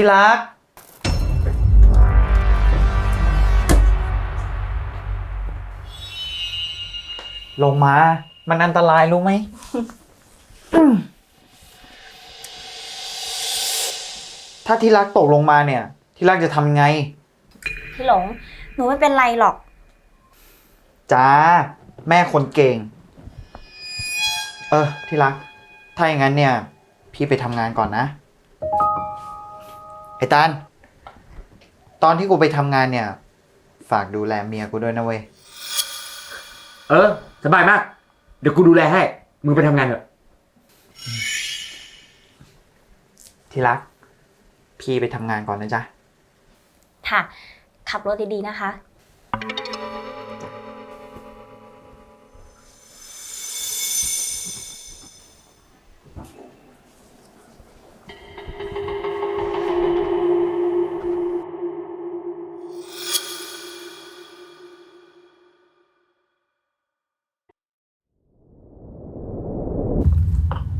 ที่รัก ลงมา มันอันตรายรู้ไหม ถ้าที่รักตกลงมาเนี่ย ที่รักจะทำไง พี่หลง หนูไม่เป็นไรหรอก จ้า แม่คนเก่ง เออ ที่รัก ถ้าอย่างนั้นเนี่ย พี่ไปทำงานก่อนนะ ไอ้ตานตอนที่กูไปทำงานเนี่ย ฝากดูแลเมียกูด้วยนะเว้ย เออ สบายมาก เดี๋ยวกูดูแลให้ มึงไปทำงานเถอะ ที่รัก พี่ไปทำงานก่อนนะจ๊ะ ค่ะ ขับรถดีๆนะคะ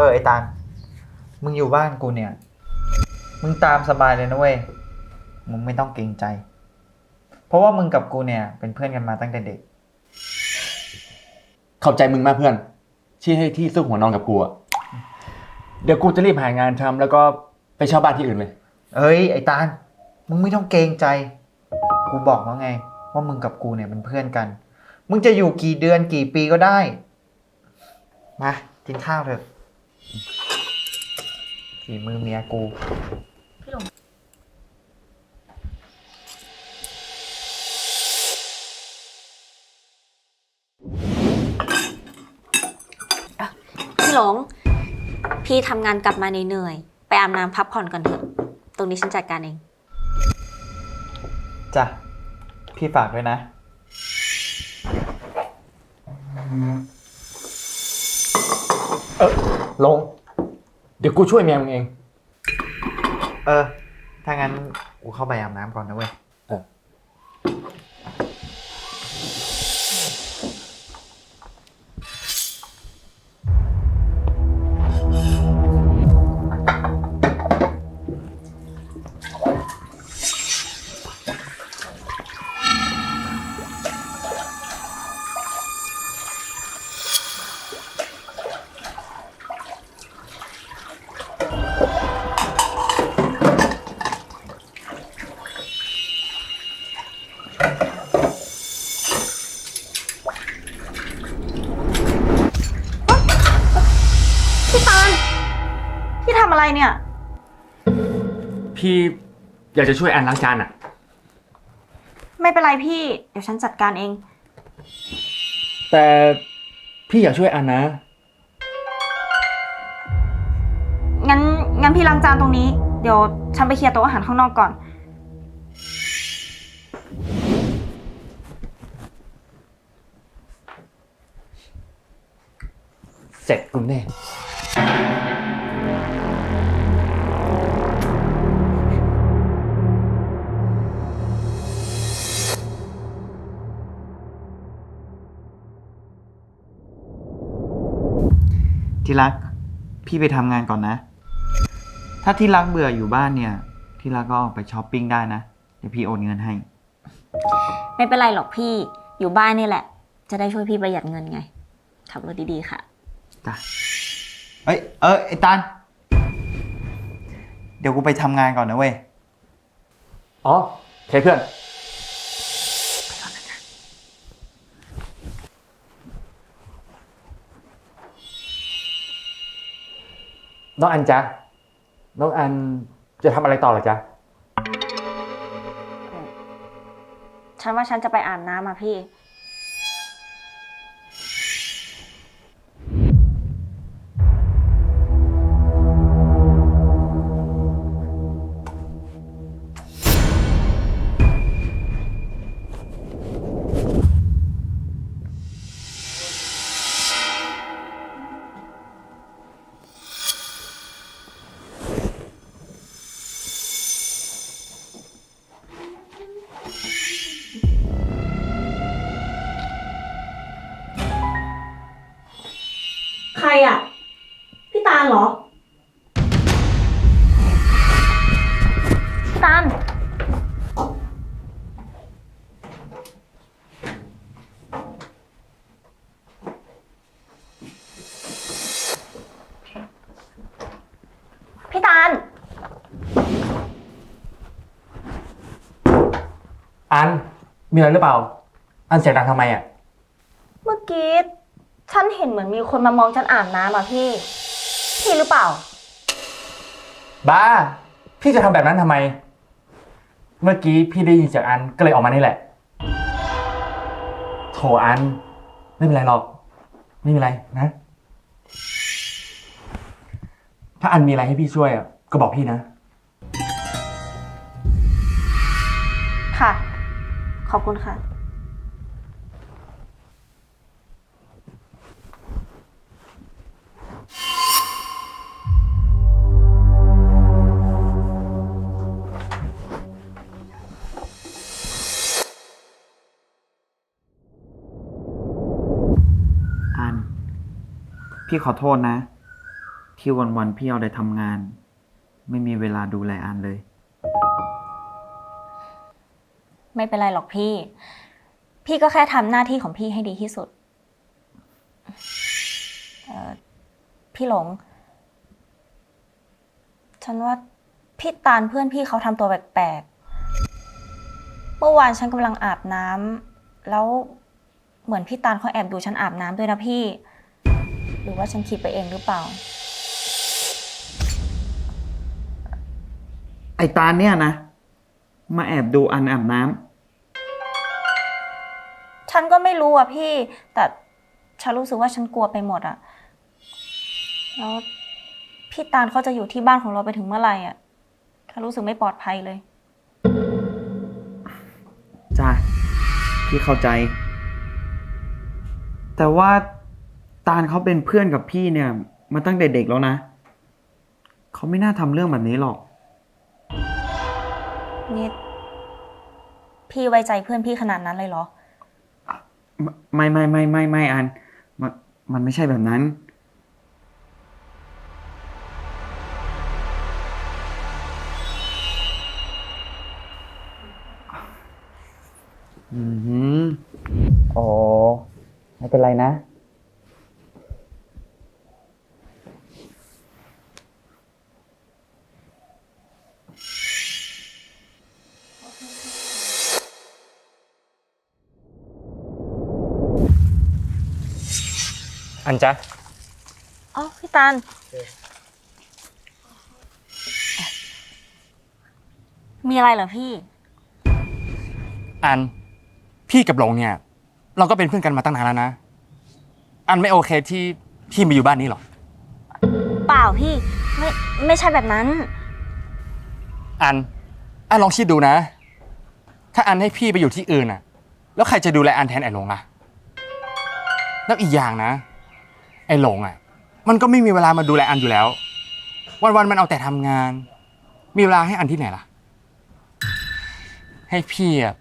ออไอ้ตาลมึงอยู่บ้านกูเนี่ย มึงตามสบายเลยนะเว้ย มึงไม่ต้องเกรงใจ เพราะว่ามึงกับกูเนี่ยเป็นเพื่อนกันมาตั้งแต่เด็ก ขอบใจมึงมากเพื่อน ที่ให้ที่สู้หัวนอนกับกูอะเดี๋ยวกูจะรีบหางานทำแล้วก็ไปเช่าบ้านที่อื่นเลย เอ้ยไอ้ตาลมึงไม่ต้องเกรงใจ กูบอกแล้วไง ว่ามึงกับกูเนี่ยเป็นเพื่อนกัน มึงจะอยู่กี่เดือนกี่ปีก็ได้ มากินข้าวเถอะ ฝีมือเมียกูพี่หลงพี่หลง พี่ทำงานกลับมาเหนื่อยๆไปอาบน้ำพักผ่อนก่อนเถอะ ตรงนี้ฉันจัดการเอง จ้ะ พี่ฝากด้วยนะ ลง เดี๋ยวกูช่วยเมียมึงเอง เออ ถ้างั้นกูเข้าไปอาบน้ำก่อนนะเว้ย พี่อยากจะช่วยแอนล้างจานอะไม่เป็นไรพี่ เดี๋ยวฉันจัดการเอง แต่พี่อยากช่วยแอนนะ งั้นงั้นพี่ล้างจานตรงนี้ เดี๋ยวฉันไปเคลียร์โต๊ะอาหารข้างนอกก่อน เสร็จกูแน่ ที่รัก พี่ไปทำงานก่อนนะ ถ้าที่รักเบื่ออยู่บ้านเนี่ย ที่รักก็ออกไปช้อปปิ้งได้นะ เดี๋ยวพี่โอนเงินให้ ไม่เป็นไรหรอกพี่อยู่บ้านนี่แหละ จะได้ช่วยพี่ประหยัดเงินไง ขับรถดีๆค่ะ จ้ะเอ้ย เอ้ยไอ้ตัน เดี๋ยวกูไปทำงานก่อนนะเว้ย อ๋อโอเคเพื่อน น้องอันจ๊ะน้องอันจะทำอะไรต่อเหรอจ๊ะ ฉันว่าฉันจะไปอาบน้ำมาพี่ มีอะไรหรือเปล่า อันเสียงดังทำไมอะ เมื่อกี้ ฉันเห็นเหมือนมีคนมามองฉันอาบน้ำอะพี่ พี่หรือเปล่า บ้า พี่จะทำแบบนั้นทำไม เมื่อกี้พี่ได้ยินเสียงอันก็เลยออกมานี่แหละ โถอัน ไม่เป็นไรหรอก ไม่เป็นไรนะ ถ้าอันมีอะไรให้พี่ช่วยอะก็บอกพี่นะค่ะ ขอบคุณค่ะ อัน พี่ขอโทษนะ ที่วันๆพี่เอาแต่ทำงาน ไม่มีเวลาดูแลอันเลย ไม่เป็นไรหรอกพี่ พี่ก็แค่ทำหน้าที่ของพี่ให้ดีที่สุดเอ่อพี่หลง ฉันว่าพี่ตาลเพื่อนพี่เขาทำตัวแปลกๆ เมื่อวานฉันกำลังอาบน้ำแล้วเหมือนพี่ตาลเขาแอบดูฉันอาบน้ำด้วยนะพี่ หรือว่าฉันคิดไปเองหรือเปล่า ไอตาลเนี่ยนะ มาแอบดูอันอาบน้ฉันก็ไม่รู้อะพี่ แต่ฉันรู้สึกว่าฉันกลัวไปหมดอะ แล้วพี่ตาลเขาจะอยู่ที่บ้านของเราไปถึงเมื่อไหร่อะฉันรู้สึกไม่ปลอดภัยเลยำจ้าพี่เข้าใจ แต่ว่าตาลเขาเป็นเพื่อนกับพี่เนี่ย มาตั้งแต่เด็กแล้วนะ เขาไม่น่าทำเรื่องแบบนี้หรอก นี่พี่ไว้ใจเพื่อนพี่ขนาดนั้นเลยเหรอ ไม่ไม่ไม่ไม่ไม่อัน มันมันไม่ใช่แบบนั้น อืมอ๋อ ไม่เป็นไรนะ อันจ๊ะอ๋อพี่ตาลมีอะไรเหรอพี่ อันพี่กับหลงเนี่ย เราก็เป็นเพื่อนกันมาตั้งนานแล้วนะ อันไม่โอเคที่พี่มาอยู่บ้านนี้หรอ เปล่าพี่ ไม่ไม่ใช่แบบนั้น อัน อันลองคิดดูนะ ถ้าอันให้พี่ไปอยู่ที่อื่นน่ะ แล้วใครจะดูแลอันแทนไอ้หลงล่ะ แล้วอีกอย่างนะ ไอ้หลงอะ มันก็ไม่มีเวลามาดูแลอันอยู่แล้ว วันๆมันเอาแต่ทำงาน มีเวลาให้อันที่ไหนล่ะ ให้พี่อะ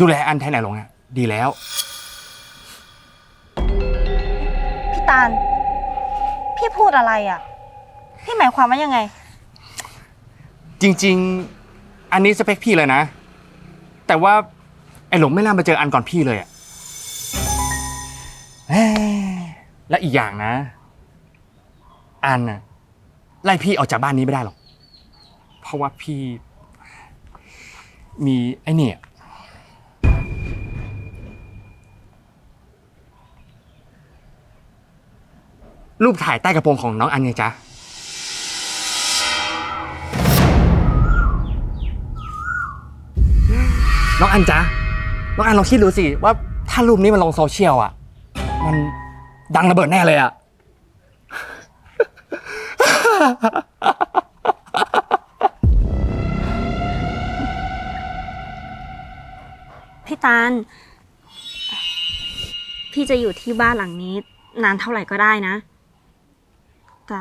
ดูแลอันแทนไอ้หลงอะ ดีแล้ว พี่ตาล พี่พูดอะไรอะ พี่หมายความว่ายังไง จริง ๆ อันนี้สเปคพี่เลยนะ แต่ว่าไอ้หลงไม่น่ามาเจออันก่อนพี่เลยอะ อีกอย่างนะ อันน่ะไล่พี่ออกจากบ้านนี้ไม่ได้หรอก เพราะว่าพี่ มีไอ้เนี่ย รูปถ่ายใต้กระโปรงของน้องอันไงจ๊ะ น้องอันจ๊ะ น้องอันลองคิดดูสิว่าถ้ารูปนี้มันลงโซเชียลอะ มัน ดังระเบิดแน่เลยอะพี่ตาล พี่จะอยู่ที่บ้านหลังนี้ นานเท่าไหร่ก็ได้นะ แต่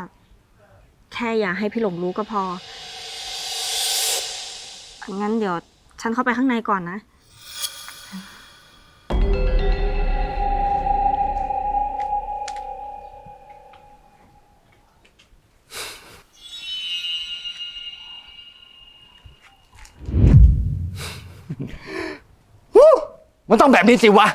แค่อย่าให้พี่หลงรู้ก็พอ งั้นเดี๋ยว ฉันเข้าไปข้างในก่อนนะ มันต้องแบบนี้สิวะ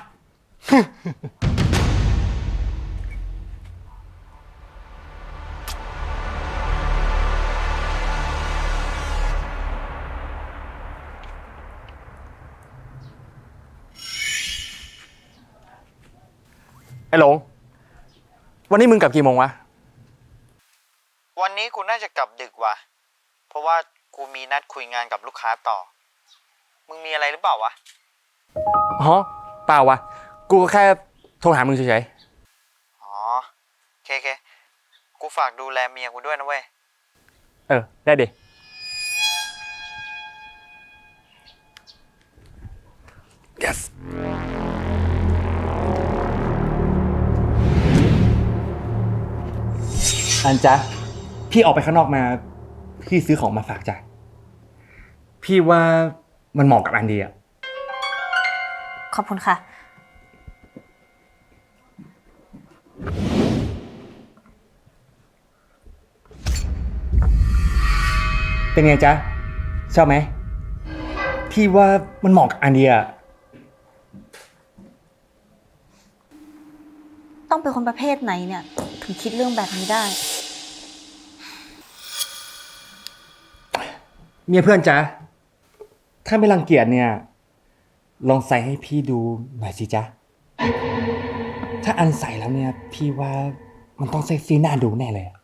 ไอ้หลง วันนี้มึงกลับกี่โมงวะ วันนี้กูน่าจะกลับดึกว่ะ เพราะว่ากูมีนัดคุยงานกับลูกค้าต่อ มึงมีอะไรหรือเปล่าวะ อ๋อเปล่าวะ กูแค่โทรหามึงเฉยอ๋อโอเคโอเคกูฝากดูแลเมียกูด้วยนะเว้ย ๆ เออ ได้ดิ yes อันจ๊ะ พี่ออกไปข้างนอกมา พี่ซื้อของมาฝากจ้ะ พี่ว่ามันเหมาะกับอันดีอะ ขอบคุณค่ะ เป็นไงจ๊ะชอบไหม พี่ว่ามันเหมาะกับอันดีอะต้องเป็นคนประเภทไหนเนี่ย ถึงคิดเรื่องแบบนี้ได้ เมียเพื่อนจ๊ะถ้าไม่รังเกียจเนี่ย ลองใส่ให้พี่ดูหน่อยสิจ๊ะ ถ้าอันใส่แล้วเนี่ย พี่ว่ามันต้องเซ็กซี่น่าดูแน่เลยอะ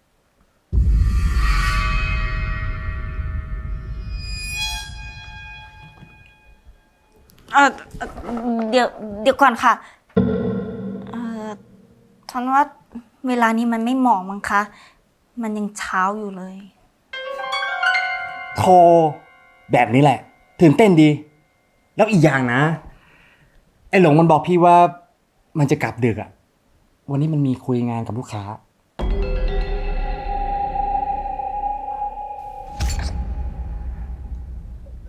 เออเอ่อเดี๋ยวเดี๋ยวก่อนค่ะเออฉันว่าเวลานี้มันไม่เหมาะมั้งคะ มันยังเช้าอยู่เลย โทรแบบนี้แหละตื่นเต้นดี แล้วอีกอย่างนะ ไอ้หลงมันบอกพี่ว่ามันจะกลับดึกอะวันนี้มันมีคุยงานกับลูกค้า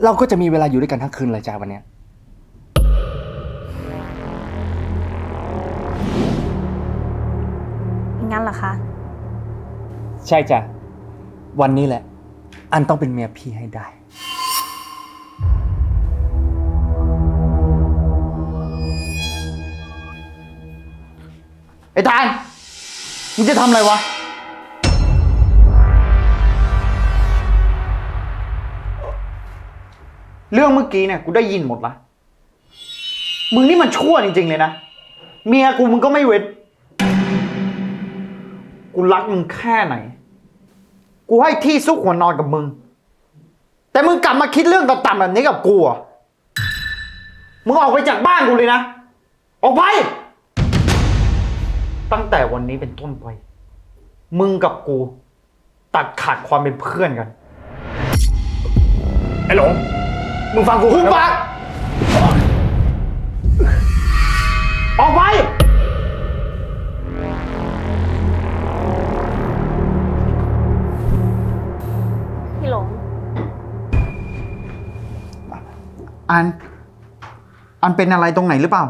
เราก็จะมีเวลาอยู่ด้วยกันทั้งคืนเลยจ้าวันเนี้ยงั้นเหรอคะ ใช่จ้ะวันนี้แหละ อันต้องเป็นเมียพี่ให้ได้ อ้ตาลมึงจะทำอะไรวะ เรื่องเมื่อกี้เนี่ยกูได้ยินหมดละ มึงนี่มันชั่วจริง ๆ เลยนะ เมียกูมึงก็ไม่เว้น กูรักมึงแค่ไหน กูให้ที่ซุกหัวนอนกับมึง แต่มึงกลับมาคิดเรื่องต่ำๆแบบนี้กับกูอะมึงออกไปจากบ้านกูเลยนะ ออกไป ตั้งแต่วันนี้เป็นต้นไป มึงกับกู ตัดขาดความเป็นเพื่อนกัน ไอ้หลง มึงฟังกูหุบปากออกไป พี่หลง อัน อันเป็นอะไรตรงไหนหรือเปล่า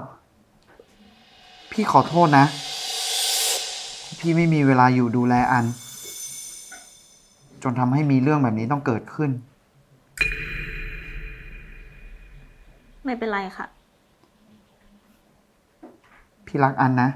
พี่ขอโทษนะ พี่ไม่มีเวลาอยู่ดูแลอัน จนทำให้มีเรื่องแบบนี้ต้องเกิดขึ้น ไม่เป็นไรค่ะ พี่รักอันนะ